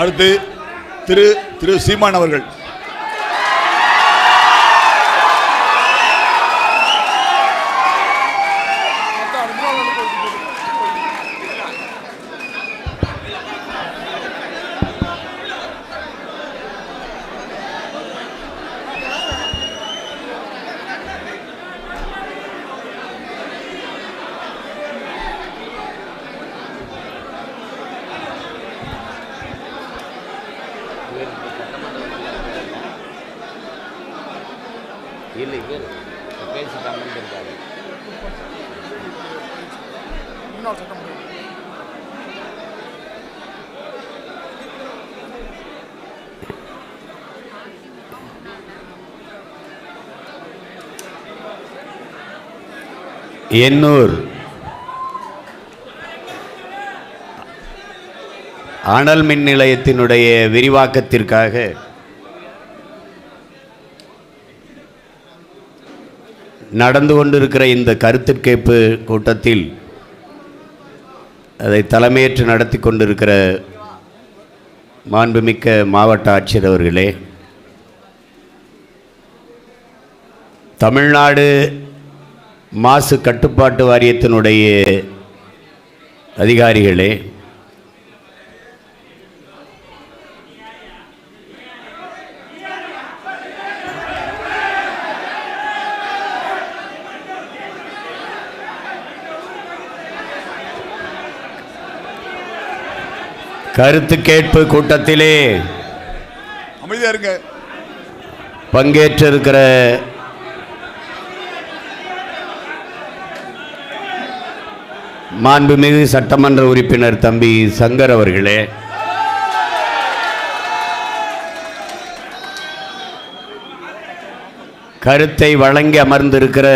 அடுத்து திரு திரு சீமான் அவர்கள். இல்லை இவர் பேசி இருக்காரு எண்ணூர். அனல் மின் நிலையத்தினுடைய விரிவாக்கத்திற்காக நடந்து கொண்டிருக்கிற இந்த கருத்துக்கேப்பு கூட்டத்தில் அதை தலைமையேற்று நடத்தி கொண்டிருக்கிற மாண்புமிக்க மாவட்ட ஆட்சியர் அவர்களே தமிழ்நாடு மாசு கட்டுப்பாட்டு வாரியத்தினுடைய அதிகாரிகளே கருத்து கேட்பு கூட்டத்திலே அமைதியா இருங்க. பங்கேற்றிருக்கிற மாண்புமிகு சட்டமன்ற உறுப்பினர் தம்பி சங்கர் அவர்களே கருத்தை வழங்கி அமர்ந்திருக்கிற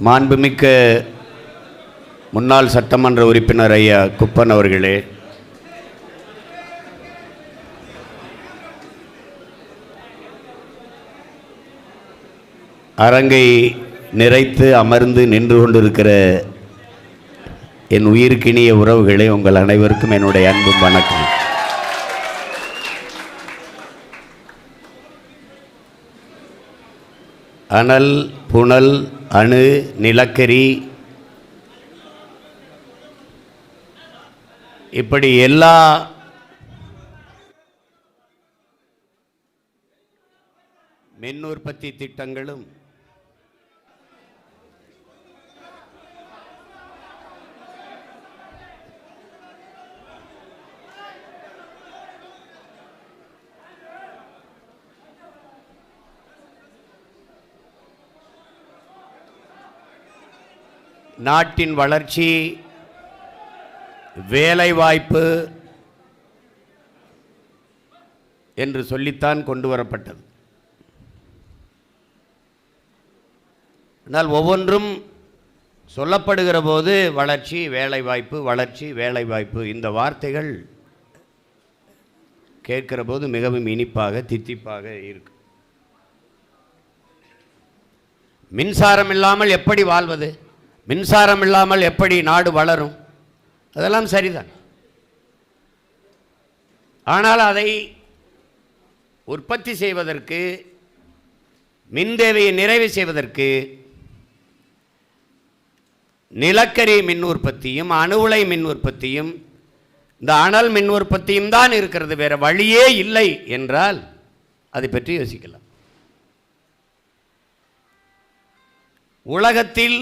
மாண்புமிக்க முன்னாள் சட்டமன்ற உறுப்பினர் ஐயா குப்பன் அவர்களே அரங்கை நிறைத்து அமர்ந்து நின்று கொண்டிருக்கிற என் உயிருக்கினிய உறவுகளே உங்கள் அனைவருக்கும் என்னுடைய அன்பும் வணக்கம் அனல் புனல் அணு நிலக்கரி இப்படி எல்லா மின் உற்பத்தி திட்டங்களும் நாட்டின் வளர்ச்சி வேலைவாய்ப்பு என்று சொல்லித்தான் கொண்டு வரப்பட்டது. ஆனால் ஒவ்வொன்றும் சொல்லப்படுகிற போது வளர்ச்சி வேலைவாய்ப்பு வளர்ச்சி வேலைவாய்ப்பு இந்த வார்த்தைகள் கேட்கிற போது மிகவும் இனிப்பாக தித்திப்பாக இருக்கு. மின்சாரம் இல்லாமல் எப்படி வாழ்வது? மின்சாரம் இல்லாமல் எப்படி நாடு வளரும்? அதெல்லாம் சரிதான். ஆனால் அதை உற்பத்தி செய்வதற்கு மின் தேவையை நிறைவு செய்வதற்கு நிலக்கரி மின் உற்பத்தியும் அணு உலை மின் உற்பத்தியும் இந்த அனல் மின் உற்பத்தியும் தான் இருக்கிறது. வேறு வழியே இல்லை என்றால் அதை பற்றி யோசிக்கலாம். உலகத்தில்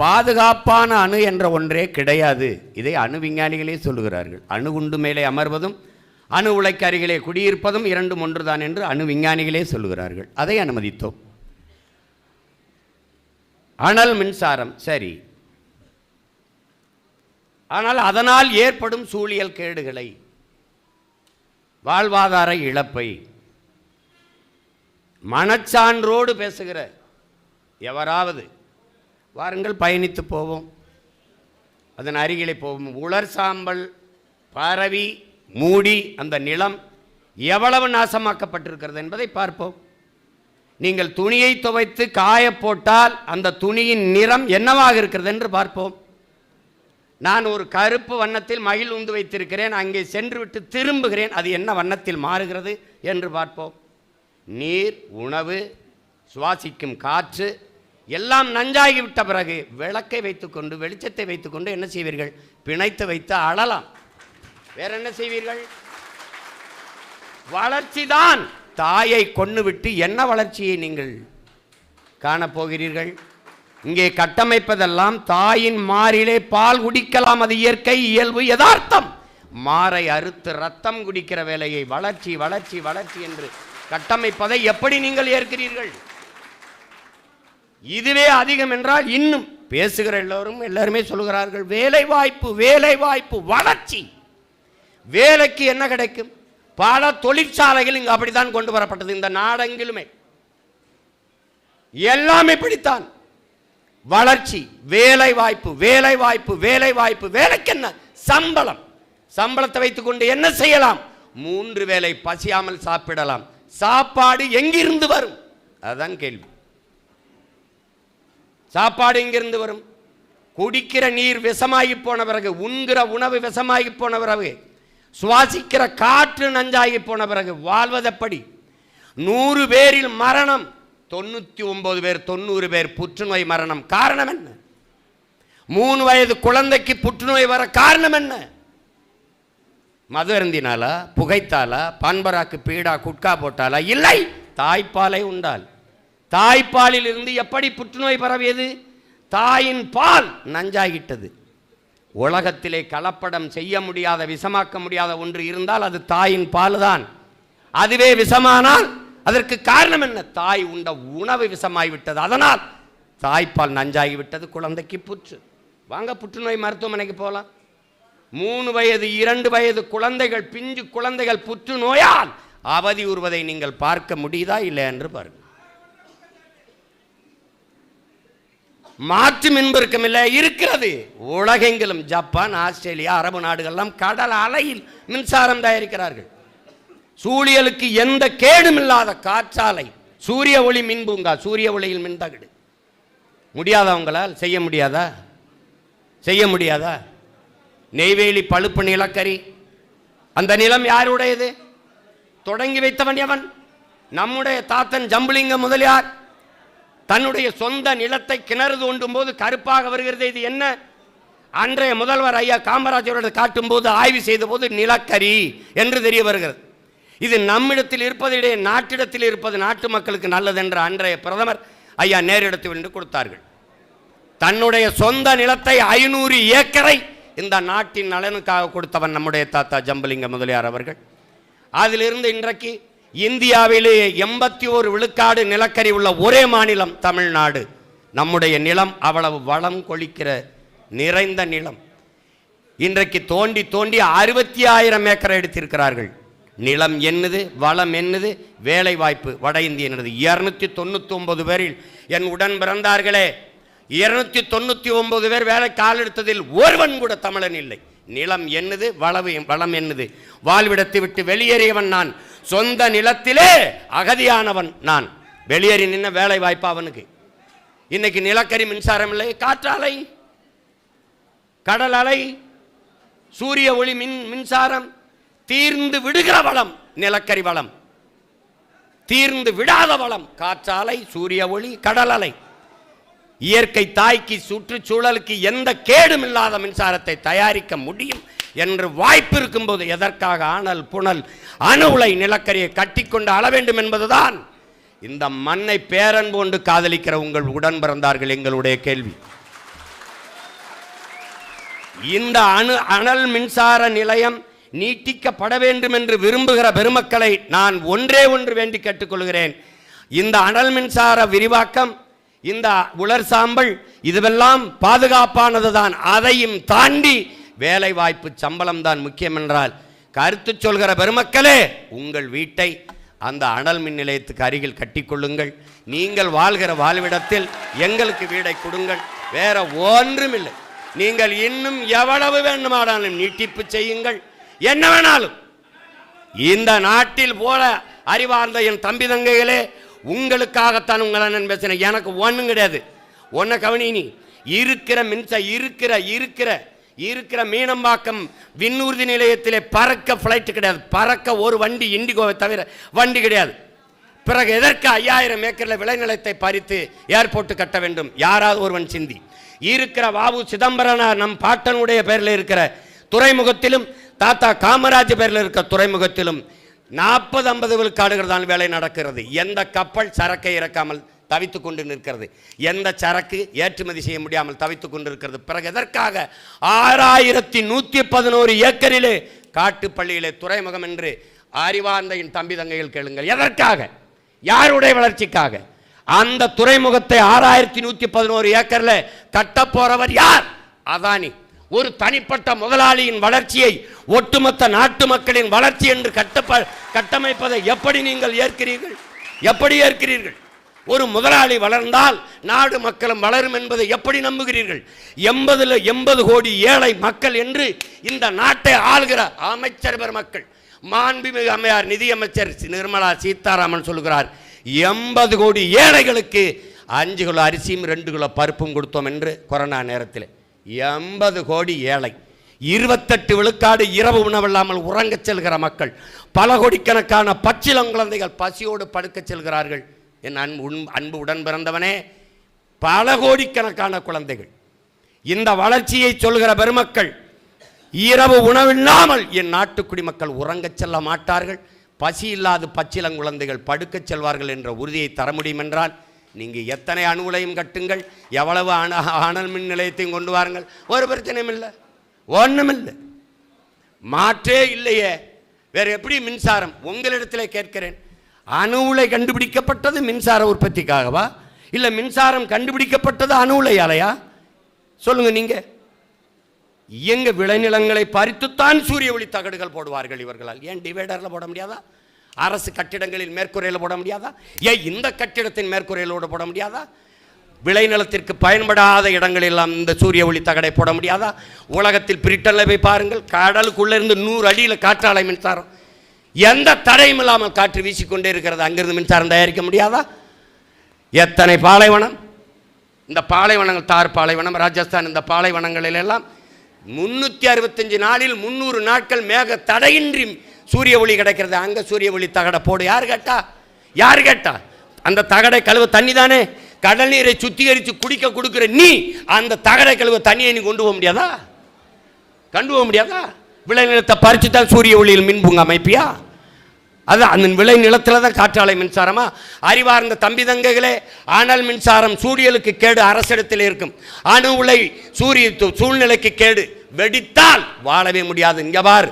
பாதுகாப்பான அணு என்ற ஒன்றே கிடையாது. இதை அணு விஞ்ஞானிகளே சொல்லுகிறார்கள். அணு குண்டு மேலே அமர்வதும் அணு உலைக்கு அருகிலே குடியிருப்பதும் இரண்டும் ஒன்றுதான் என்று அணு விஞ்ஞானிகளே சொல்லுகிறார்கள். அதை அனுமதித்தோம். அனல் மின்சாரம் சரி. ஆனால் அதனால் ஏற்படும் சூழியல் கேடுகளை வாழ்வாதார இழப்பை மனச்சான்றோடு பேசுகிற எவராவது வாருங்கள் பயணித்து போவோம். அதன் அருகிலே போவோம் உலர் சாம்பல் பரவி மூடி அந்த நிலம் எவ்வளவு நாசமாக்கப்பட்டிருக்கிறது என்பதை பார்ப்போம். நீங்கள் துணியை துவைத்து காய போட்டால் அந்த துணியின் நிறம் என்னவாக இருக்கிறது என்று பார்ப்போம். நான் ஒரு கருப்பு வண்ணத்தில் மகிழ் உந்து வைத்திருக்கிறேன் அங்கே சென்று விட்டு திரும்புகிறேன் அது என்ன வண்ணத்தில் மாறுகிறது என்று பார்ப்போம். நீர் உணவு சுவாசிக்கும் காற்று எல்லாம் நஞ்சாகி விட்ட பிறகு விளக்கை வைத்துக்கொண்டு வெளிச்சத்தை வைத்துக்கொண்டு என்ன செய்வீர்கள்? பிணைத்து வைத்து அழலாம். வேற என்ன செய்வீர்கள்? வளர்ச்சிதான். தாயை கொன்னு விட்டு என்ன வளர்ச்சியை நீங்கள் காணப்போகிறீர்கள் இங்கே கட்டமைப்பதெல்லாம் தாயின் மாறிலே பால் குடிக்கலாம் அது இயற்கை இயல்பு யதார்த்தம். மாறை அறுத்து ரத்தம் குடிக்கிற வேலையை வளர்ச்சி வளர்ச்சி வளர்ச்சி என்று கட்டமைப்பதை எப்படி நீங்கள் ஏற்கிறீர்கள்? இதுவே அதிகம் என்றால் இன்னும் பேசுகிற எல்லோரும் எல்லாருமே சொல்கிறார்கள் வேலை வாய்ப்பு வேலை வாய்ப்பு வளர்ச்சி. வேலைக்கு என்ன கிடைக்கும்? பல தொழிற்சாலைகள் இங்கு அப்படித்தான் கொண்டு வரப்பட்டது இந்த நாடெங்கிலுமே. எல்லாம் இப்படித்தான். வளர்ச்சி வேலை வாய்ப்பு வேலை வாய்ப்பு வேலை வாய்ப்பு வேலைக்கு என்ன? சம்பளம். சம்பளத்தை வைத்துக்கொண்டு என்ன செய்யலாம்? மூன்று வேளை பசியாமல் சாப்பிடலாம். சாப்பாடு எங்கிருந்து வரும்? அதுதான் கேள்வி. சாப்பாடு இங்கிருந்து வரும். குடிக்கிற நீர் விஷமாகி போன பிறகு உண்கிற உணவு விஷமாகி போன பிறகு சுவாசிக்கிற காற்று நஞ்சாகி போன பிறகு வாழ்வதப்படி? நூறு பேரில் மரணம் தொண்ணூற்றி ஒம்பது பேர் தொண்ணூறு பேர் புற்றுநோய் மரணம். காரணம் என்ன? மூணு வயது குழந்தைக்கு புற்றுநோய் வர காரணம் என்ன? மது அருந்தினாலா புகைத்தாலா பான்பராக்கு பீடா குட்கா போட்டாலா? இல்லை தாய்ப்பாலை உண்டால். தாய்ப்பாலில் இருந்து எப்படி புற்றுநோய் பரவியது? தாயின் பால் நஞ்சாகிட்டது. உலகத்திலே கலப்படம் செய்ய முடியாத விஷமாக்க முடியாத ஒன்று இருந்தால் அது தாயின் பால் தான் அதுவே விஷமானால் அதற்கு காரணம் என்ன? தாய் உண்ட உணவு விஷமாகிவிட்டது அதனால் தாய்ப்பால் நஞ்சாகிவிட்டது குழந்தைக்கு புற்று. வாங்க புற்றுநோய் மருத்துவமனைக்கு போகலாம் மூணு வயது இரண்டு வயது குழந்தைகள் பிஞ்சு குழந்தைகள் புற்றுநோயால் அவதி உறுவதை நீங்கள் பார்க்க முடியுதா இல்லை என்று பாருங்கள் மாற்று மின்பெருக்கம் இல்லை இருக்கிறது. உலகெங்கிலும் ஜப்பான் ஆஸ்திரேலியா அரபு நாடுகள்லாம் கடல் அலையில் மின்சாரம் தயாரிக்கிறார்கள். சூழியலுக்கு எந்த கேடும் இல்லாத காற்றாலை சூரிய ஒளி மின் பூங்கா சூரிய ஒளியில் மின் தகடு. முடியாதவங்களால் செய்ய முடியாதா? செய்ய முடியாதா? நெய்வேலி பழுப்பு நிலக்கரி. அந்த நிலம் யாருடையது? தொடங்கி வைத்தவன் எவன்? நம்முடைய தாத்தன் ஜம்புலிங்க முதலியார். தன்னுடைய சொந்த நிலத்தை கிணறு தோண்டும் போது கருப்பாக வருகிறது. இது என்ன? அன்றைய முதல்வர் ஐயா காமராஜரோட காட்டும் போது ஆய்வு செய்த போது நிலக்கரி என்று தெரிய வருகிறது. இது நம்மிடத்தில் இருப்பதிடையே நாட்டிடத்தில் இருப்பது நாட்டு மக்களுக்கு நல்லது என்ற அன்றைய பிரதமர் ஐயா நேரிடத்தில் என்று கொடுத்தார்கள். தன்னுடைய சொந்த நிலத்தை ஐநூறு ஏக்கரை இந்த நாட்டின் நலனுக்காக கொடுத்தவன் நம்முடைய தாத்தா ஜம்பலிங்க முதலியார் அவர்கள். அதிலிருந்து இன்றைக்கு இந்தியாவிலே எண்பத்தி ஒரு விழுக்காடு நிலக்கரி உள்ள ஒரே மாநிலம் தமிழ்நாடு. நம்முடைய நிலம் அவ்வளவு வளம் கொளிக்கிற நிறைந்த நிலம். இன்றைக்கு தோண்டி தோண்டி அறுபத்தி ஆயிரம் ஏக்கரை எடுத்திருக்கிறார்கள். நிலம் என்னது வளம் என்னது வேலை வாய்ப்பு வட இந்தியனது இரநூத்தி தொண்ணூற்றி ஒன்பது பேரில் என் உடன் பிறந்தார்களே. இருநூத்தி தொண்ணூற்றி ஒன்பது பேர் வேலை காலெடுத்ததில் ஒருவன் கூட தமிழன் இல்லை. நிலம் என்னது? வளவு வளம் என்னது? வாழ்விடத்தை விட்டு வெளியேறியவன் நான். சொந்த நிலத்திலே அகதியானவன் நான். வெளியேறி நின்ன வேலை வாய்ப்பு அவனுக்கு. இன்னைக்கு நிலக்கரி மின்சாரம் இல்லை காற்றாலை கடல் அலை சூரிய ஒளி மின் மின்சாரம் தீர்ந்து விடுகிற வளம் நிலக்கரி வளம். தீர்ந்து விடாத வளம் காற்றாலை சூரிய ஒளி கடல் அலை. இயற்கை தாய்க்கு சுற்றுச்சூழலுக்கு எந்த கேடும் இல்லாத மின்சாரத்தை தயாரிக்க முடியும் என்று வாய்ப்பு இருக்கும்போது எதற்காக ஆனல் புனல் அணு உலை நிலக்கரியை கட்டிக்கொண்டு அள வேண்டும் என்பதுதான்? இந்த மண்ணை பேரன்பு கொண்டு காதலிக்கிற உங்கள் உடன் பிறந்தார்கள் எங்களுடைய கேள்வி. இந்த அணு அனல் மின்சார நிலையம் நீட்டிக்கப்பட வேண்டும் என்று விரும்புகிற பெருமக்களை நான் ஒன்றே ஒன்று வேண்டி கேட்டுக்கொள்கிறேன். இந்த அனல் மின்சார விரிவாக்கம் இந்த உலர் சாம்பல் இதுவெல்லாம் பாதுகாப்பானது தான் அதையும் தாண்டி வேலை வாய்ப்பு சம்பளம் தான் முக்கியம் என்றால் கருத்து சொல்கிற பெருமக்களே உங்கள் வீட்டை அந்த அனல் மின் நிலையத்துக்கு அருகில் கட்டிக்கொள்ளுங்கள். நீங்கள் வாழ்கிற வாழ்விடத்தில் எங்களுக்கு வீடை கொடுங்கள். வேற ஒன்றுமில்லை. நீங்கள் இன்னும் எவ்வளவு வேண்டுமானாலும் நீட்டிப்பு செய்யுங்கள். என்ன வேணாலும். இந்த நாட்டில் போல அறிவார்ந்த என் தம்பி தங்கைகளே உங்களுக்காகத்தான் உங்களை நான் பேசினேன். எனக்கு ஒன்றும் கிடையாது. ஒன்றை கவனி நீ. இருக்கிற மின்ச இருக்கிற இருக்கிற இருக்கிற மீனம்பாக்கம் விண்ணூர்தி நிலையத்திலே பறக்க ஃப்ளைட்டு கிடையாது. பறக்க ஒரு வண்டி இண்டிகோவை தவிர வண்டி கிடையாது. பிறகு எதற்கு ஐயாயிரம் ஏக்கரில் விளைநிலத்தை பறித்து ஏர்போர்ட்டு கட்ட வேண்டும்? யாராவது ஒருவன் சிந்தி. இருக்கிற வாவு சிதம்பரனார் நம் பாட்டனுடைய பேரில் இருக்கிற துறைமுகத்திலும் தாத்தா காமராஜ் பேரில் இருக்கிற துறைமுகத்திலும் நாற்பது ஐம்பது விழுக்காடுகள் தான் வேலை நடக்கிறது. எந்த கப்பல் சரக்கை இறக்காமல் தவித்து கொண்டு நிற்கிறது? எந்த சரக்கு ஏற்றுமதி செய்ய முடியாமல் தவித்துக் கொண்டிருக்கிறது பிறகு எதற்காக ஆறாயிரத்தி நூற்றி பதினோரு ஏக்கரிலே காட்டுப்பள்ளியிலே துறைமுகம் என்று அறிவார்ந்தையின் தம்பி தங்கைகள் கேளுங்கள். எதற்காக? யாருடைய வளர்ச்சிக்காக? அந்த துறைமுகத்தை ஆறாயிரத்தி நூற்றி பதினோரு ஏக்கர்ல கட்டப்போறவர் யார்? அதானி. ஒரு தனிப்பட்ட முதலாளியின் வளர்ச்சியை ஒட்டுமொத்த நாட்டு மக்களின் வளர்ச்சி என்று கட்டப்ப கட்டமைப்பதை எப்படி நீங்கள் ஏற்கிறீர்கள்? எப்படி ஏற்கிறீர்கள்? ஒரு முதலாளி வளர்ந்தால் நாடு மக்களும் வளரும் என்பதை எப்படி நம்புகிறீர்கள்? எண்பதுல எண்பது கோடி ஏழை மக்கள் என்று இந்த நாட்டை ஆளுகிற அமைச்சர் பெருமக்கள் மாண்புமிகு அம்மையார் நிதியமைச்சர் நிர்மலா சீதாராமன் சொல்கிறார் எண்பது கோடி ஏழைகளுக்கு அஞ்சு கிலோ அரிசியும் ரெண்டு கிலோ பருப்பும் கொடுத்தோம் என்று கொரோனா நேரத்தில். எண்பது கோடி ஏழை. இருபத்தெட்டு விழுக்காடு இரவு உணவில்லாமல் உறங்கச் செல்கிற மக்கள். பல கோடிக்கணக்கான பச்சிலங்குழந்தைகள் பசியோடு படுக்கச் செல்கிறார்கள். என் அன்பு உன்- அன்பு உடன் பிறந்தவனே பல கோடிக்கணக்கான குழந்தைகள். இந்த வளர்ச்சியை சொல்கிற பெருமக்கள் இரவு உணவில்லாமல் என் நாட்டு குடிமக்கள் உறங்கச் செல்ல மாட்டார்கள். பசி இல்லாத பச்சிலங்குழந்தைகள் படுக்கச் செல்வார்கள் என்ற உறுதியை தர முடியும் என்றால் நீங்கள் எத்தனை அணு உலையும் கட்டுங்கள் எவ்வளவு அண அனல் மின் நிலையத்தையும் கொண்டு வாருங்கள். ஒரு பிரச்சனையும் இல்லை. ஒன்றும் இல்லை. மாற்றே இல்லையே. வேறு எப்படி மின்சாரம்? உங்களிடத்தில் கேட்கிறேன். அணு உலை கண்டுபிடிக்கப்பட்டது மின்சார உற்பத்திக்காகவா? இல்லை மின்சாரம் கண்டுபிடிக்கப்பட்டது அணு உலையாலையா சொல்லுங்க நீங்கள் இயங்க விளைநிலங்களை பறித்துத்தான் சூரிய ஒளி தகடுகள் போடுவார்கள் இவர்களால். ஏன் டிவைடரில் போட முடியாதா? அரசு கட்டிடங்களில் மேற்கூரையில் போட முடியாதா? ஏன் இந்த கட்டிடத்தின் மேற்கூரையிலோடு போட முடியாதா? விளைநிலத்திற்கு பயன்படாத இடங்களெல்லாம் இந்த சூரிய ஒளி தகடை போட முடியாதா? உலகத்தில் பிரிட்டனில் போய் பாருங்கள் கடலுக்குள்ளே இருந்து நூறு அடியில் காற்றாலை மின்சாரம். எந்த தடையும் இல்லாமல் காற்று வீசிக்கொண்டே இருக்கிறது. அங்கிருந்து மின்சாரம் தயாரிக்க முடியாதா? எத்தனை பாலைவனம்? இந்த பாலைவனங்கள் தார் பாலைவனம் ராஜஸ்தான் இந்த பாலைவனங்களில் எல்லாம் முன்னூற்றி அறுபத்தஞ்சு நாளில் முந்நூறு நாட்கள் மேக தடையின்றி சூரிய ஒளி கிடைக்கிறது அங்கே சூரிய ஒளி தகடை போடு. யார் கேட்டா? யார் கேட்டா? அந்த தகடை கழுவ தண்ணி தானே? கடல் நீரை சுத்திகரித்து குடிக்க கொடுக்குற நீ அந்த தகடை கழுவ தண்ணியை நீ கொண்டு போக முடியாதா? கண்டு போக முடியாதா? விளைநிலத்தை பறிச்சு தான் சூரிய ஒளியில் மின்பூங்க அமைப்பியா? அது அந்த விளை நிலத்தில் தான் காற்றாலை மின்சாரமா? அறிவார்ந்த தம்பி தங்கைகளே ஆனால் மின்சாரம் சூரியலுக்கு கேடு அரசிடத்தில் இருக்கும். அணு உலை சூரிய சூழ்நிலைக்கு கேடு. வெடித்தால் வாழவே முடியாது. இங்கே பார்.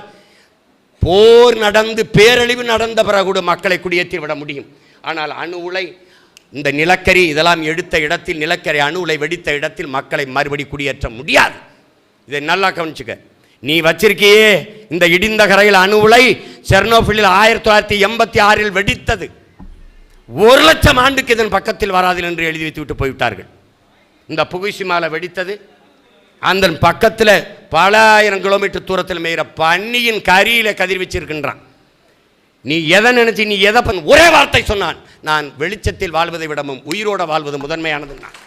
போர் நடந்து பேரழிவு நடந்த பிறகு கூட மக்களை குடியேற்றி விட முடியும். ஆனால் அணு உலை இந்த நிலக்கரி இதெல்லாம் எடுத்த இடத்தில் நிலக்கரி அணு உலை வெடித்த இடத்தில் மக்களை மறுபடி குடியேற்ற முடியாது. இதை நல்லா கவனிச்சுக்க. நீ வச்சிருக்கியே இந்த இடிந்த கரையில் அணு உலை செர்னோபிலில் ஆயிரத்தி தொள்ளாயிரத்தி எண்பத்தி ஆறில் வெடித்தது. ஒரு லட்சம் ஆண்டுக்கு இதன் பக்கத்தில் வராது என்று எழுதி வைத்து விட்டு போய்விட்டார்கள். இந்த புகுஷிமால வெடித்தது. அந்த பக்கத்தில் பல ஆயிரம் கிலோமீட்டர் தூரத்தில் மேயிற பன்னியின் கரியில கதிர்வச்சிருக்கின்றான் நீ எதை நினைச்சு நீ எதை பண்ண ஒரே வார்த்தை சொன்னான். நான் வெளிச்சத்தில் வாழ்வதை விடவும் உயிரோட வாழ்வது முதன்மையானது நான்.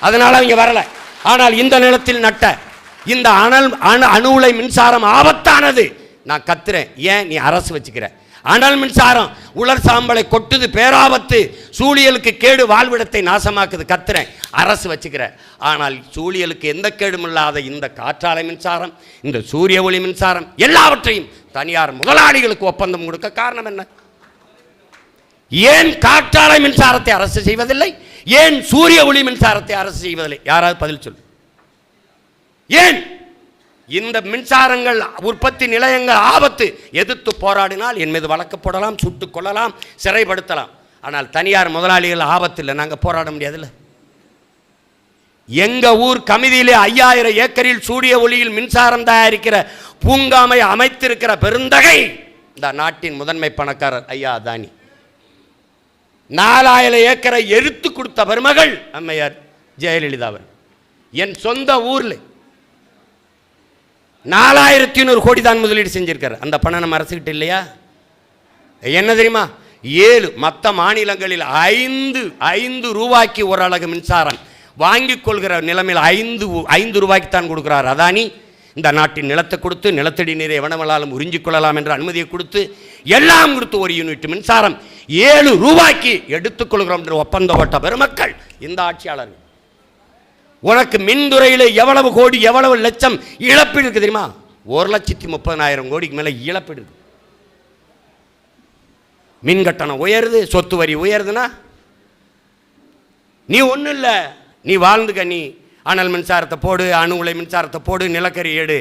அதனால அவங்க வரல. ஆனால் இந்த நிலத்தில் நட்ட இந்த அனல் அணு அணு உலை மின்சாரம் ஆபத்தானது. நான் கத்துறேன். ஏன் நீ அரசு வச்சுக்கிற? ஆனால் மின்சாரம் உலர் சாம்பலை கொட்டுது பேராபத்து சூழியலுக்கு கேடு வாழ்விடத்தை நாசமாக்குது. கத்துறேன். அரசு வச்சுக்கிற. ஆனால் சூழியலுக்கு எந்த கேடும் இல்லாத இந்த காற்றாலை மின்சாரம் இந்த சூரிய ஒளி மின்சாரம் எல்லாவற்றையும் தனியார் முதலாளிகளுக்கு ஒப்பந்தம் கொடுக்க காரணம் என்ன? ஏன் காற்றாலை மின்சாரத்தை அரசு செய்வதில்லை? ஏன் சூரிய ஒளி மின்சாரத்தை அரசு செய்வதில்லை? யாராவது பதில் சொல்லு. ஏன்? இந்த மின்சாரங்கள் உற்பத்தி நிலையங்கள் ஆபத்து. எதிர்த்து போராடினால் என் மீது வழக்கு போடலாம் சுட்டுக் கொள்ளலாம் சிறைப்படுத்தலாம். ஆனால் தனியார் முதலாளிகள் ஆபத்து இல்லை நாங்கள் போராட முடியாதுல்ல. எங்கள் ஊர் கமிதியிலே ஐயாயிரம் ஏக்கரில் சூரிய ஒளியில் மின்சாரம் தயாரிக்கிற பூங்காமை அமைத்திருக்கிற பெருந்தகை இந்த நாட்டின் முதன்மை பணக்காரர் ஐயா அதானி. நாலாயிரம் ஏக்கரை எரித்து கொடுத்த பெருமகள் அம்மையார் ஜெயலலிதா அவர் என் சொந்த ஊரில் நாலாயிரத்தி நூறு கோடி தான் முதலீடு செஞ்சுருக்கார். அந்த பணம் நம்ம அரசுக்கிட்ட இல்லையா? என்ன தெரியுமா? ஏழு மற்ற மாநிலங்களில் ஐந்து ஐந்து ரூபாய்க்கு ஒரு அழகு மின்சாரம் வாங்கி கொள்கிற நிலைமையில் ஐந்து ஐந்து ரூபாய்க்கு தான் கொடுக்குறார் அதானி. இந்த நாட்டின் நிலத்தை கொடுத்து நிலத்தடி நீரை எவனவளாலும் உறிஞ்சிக் கொள்ளலாம் என்ற அனுமதியை கொடுத்து எல்லாம் கொடுத்து ஒரு யூனிட் மின்சாரம் ஏழு ரூபாய்க்கு எடுத்துக்கொள்கிறோம் என்று ஒப்பந்தப்பட்ட பெருமக்கள் இந்த ஆட்சியாளர்கள். உனக்கு மின்துறையில் எவ்வளவு கோடி எவ்வளவு லட்சம் இழப்பீடு இருக்கு தெரியுமா? ஒரு லட்சத்தி முப்பதனாயிரம் கோடிக்கு மேலே இழப்பீடு இருக்கு. மின் கட்டணம் உயருது சொத்து வரி உயருதுன்னா நீ ஒன்றும் இல்லை. நீ வாழ்ந்துக்க நீ அனல் மின்சாரத்தை போடு அணு உலை மின்சாரத்தை போடு நிலக்கரி எடு.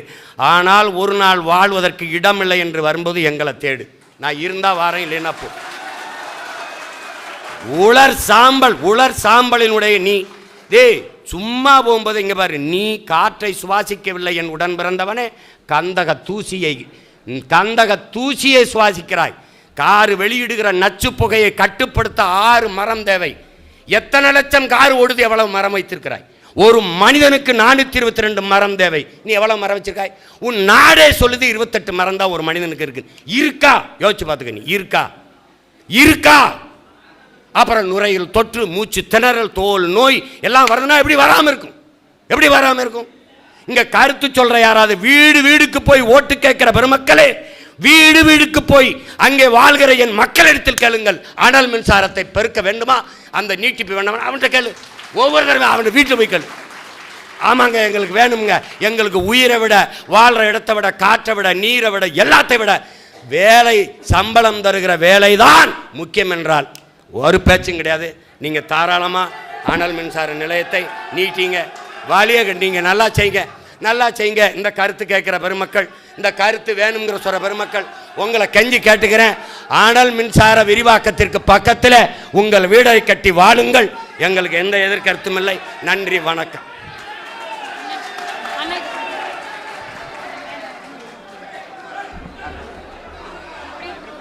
ஆனால் ஒரு நாள் வாழ்வதற்கு இடமில்லை என்று வரும்போது எங்களை தேடு. நான் இருந்தால் வாரேன் இல்லைன்னா போ. உலர் சாம்பல் உலர் சாம்பலினுடைய நீ டேய் சும்மா போகும்போது இங்கே பாரு நீ காற்றை சுவாசிக்கவில்லை என் உடன் பிறந்தவனே கந்தக தூசியை கந்தக தூசியை சுவாசிக்கிறாய். கார் வெளியிடுகிற நச்சு புகையை கட்டுப்படுத்த ஆறு மரம் தேவை. எத்தனை லட்சம் கார் ஓடுது எவ்வளவு மரம் வைத்திருக்கிறாய்? ஒரு மனிதனுக்கு நானூற்றி இருபத்தி ரெண்டு மரம் தேவை. நீ எவ்வளவு மரம் வச்சிருக்காய்? உன் நாடே சொல்லுது இருபத்தெட்டு மரம் தான் ஒரு மனிதனுக்கு இருக்கு. இருக்கா? யோசிச்சு பார்த்துக்க நீ. இருக்கா? இருக்கா? அப்புறம் நுரையில் தொற்று மூச்சு திணறல் தோல் நோய் எல்லாம் வருதுன்னா எப்படி வராமல் இருக்கும்? எப்படி வராமல் இருக்கும்? இங்கே கருத்து சொல்கிற யாராவது வீடு வீடுக்கு போய் ஓட்டு கேட்குற பெருமக்களே வீடு வீடுக்கு போய் அங்கே வாழ்கிற என் மக்களிடத்தில் கேளுங்கள். அனல் மின்சாரத்தை பெருக்க வேண்டுமா? அந்த நீட்டிப்பு வேண்டாமா? அவன்கிட்ட கேளு. ஒவ்வொரு தடவை அவன் வீட்டில் போய் கேளு. ஆமாங்க எங்களுக்கு வேணுங்க எங்களுக்கு உயிரை விட வாழ்கிற இடத்தை விட காற்றை விட நீரை விட எல்லாத்தை விட வேலை சம்பளம் தருகிற வேலை தான் முக்கியம் என்றால் ஒரு பேச்சும் கிடையாது. நீங்கள் தாராளமாக அனல் மின்சார நிலையத்தை நீட்டிங்க. வாலியாக கண்டிங்க. நல்லா செய்யுங்க நல்லா செய்யுங்க இந்த கருத்து கேட்குற பெருமக்கள் இந்த கருத்து வேணுங்கிற சொல்கிற பெருமக்கள் உங்களை கெஞ்சி கேட்டுக்கிறேன். ஆனல் மின்சார விரிவாக்கத்திற்கு பக்கத்தில் உங்கள் வீடை கட்டி வாழுங்கள். எங்களுக்கு எந்த எதிர்கருத்தும் இல்லை. நன்றி வணக்கம்.